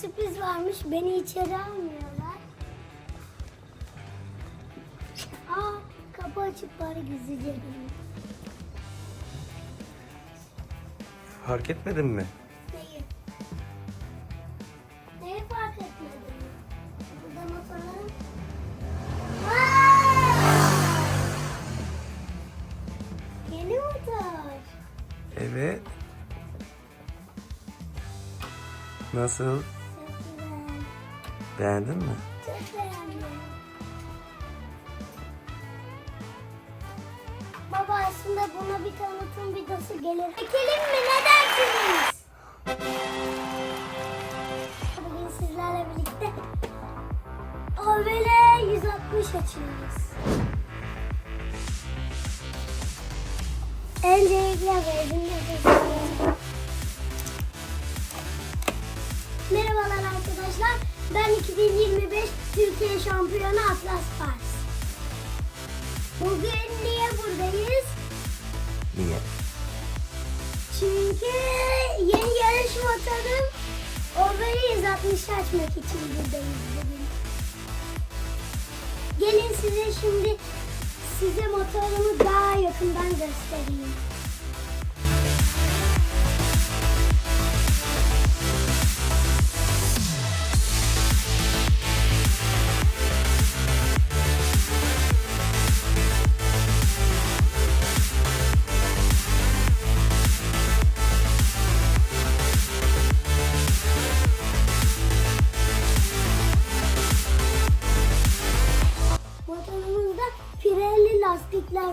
sürpriz varmış. Beni içeri almıyorlar. Aa kapı açık bari gizlice gireyim. Fark etmedin mi? Neyi? Neyi fark etmedin? Burada. Yeni motor. Evet. Nasıl? Beğendin mi? Çok beğendim. Baba aslında buna bir tanıtım videosu gelir. Çekelim mi ne dersiniz? Bugün sizlerle birlikte OVL 160 açıyoruz. Öncelikle verdim Merhabalar arkadaşlar. Ben 2025 Türkiye Şampiyonu Atlas Pars. Bugün niye buradayız? Niye? Çünkü yeni yarış motorum Over'i 160 açmak için buradayız bugün. Gelin size şimdi size motorumu daha yakından göstereyim.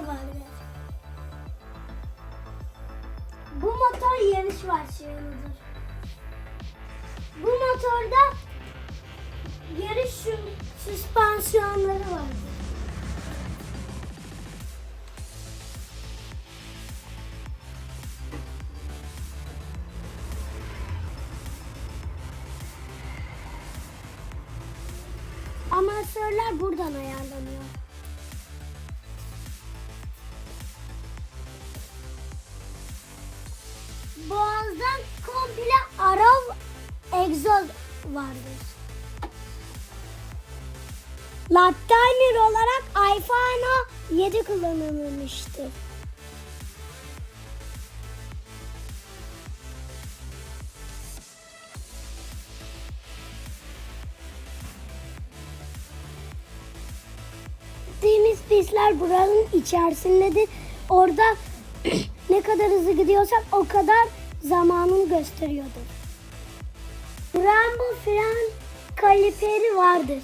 Vardı. Bu motor yarış versiyonudur. Bu motorda yarış sü- süspansiyonları vardır. Amatörler buradan ayarlanıyor. Arav egzoz vardır. Lattiner olarak Alfano 7 kullanılmıştır. Gittiğimiz pistler buranın içerisindedir. Orada ne kadar hızlı gidiyorsak o kadar zamanını gösteriyordur. Brembo fren kaliperi vardır.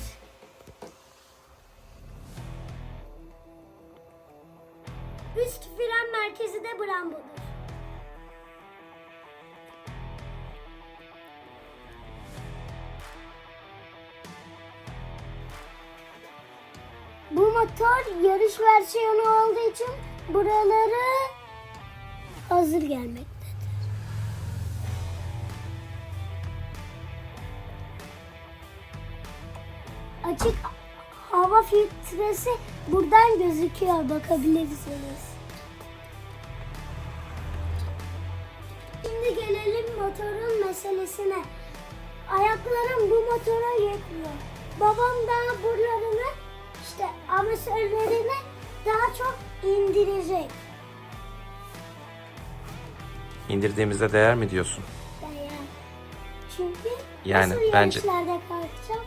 Üst fren merkezi de Brembo'dur. Bu motor yarış versiyonu olduğu için buraları hazır gelmektedir. Açık hava filtresi buradan gözüküyor bakabilirsiniz. Şimdi gelelim motorun meselesine. Ayaklarım bu motora yetmiyor. Babam daha buralarını işte amatörlerini daha çok indirecek. İndirdiğimizde değer mi diyorsun? Yani. Çünkü Yani nasıl bence- yarışlarda kalkacağım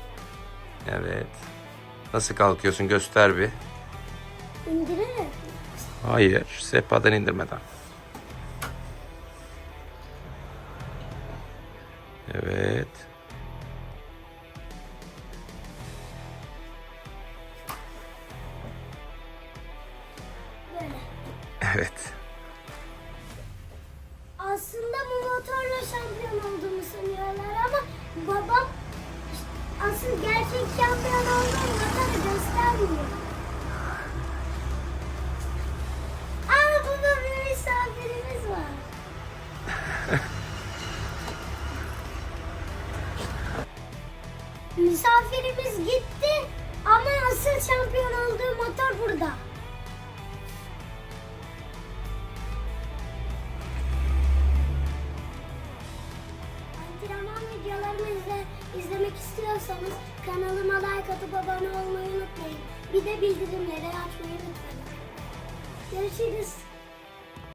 Evet. Nasıl kalkıyorsun göster bir. indirerek. Hayır. Sehpadan indirmeden. Evet. Böyle. Evet. Aslında bu motorla şampiyon olduğumu sanıyorlar ama babam asıl gerçek şampiyon olduğum motoru göstermiyor. Ama burada bir misafirimiz var. Misafirimiz gitti ama asıl şampiyon olduğu motor burada. Antrenman videolarımı izle, istiyorsanız kanalıma like atıp abone olmayı unutmayın. Bir de bildirimleri açmayı unutmayın. Görüşürüz.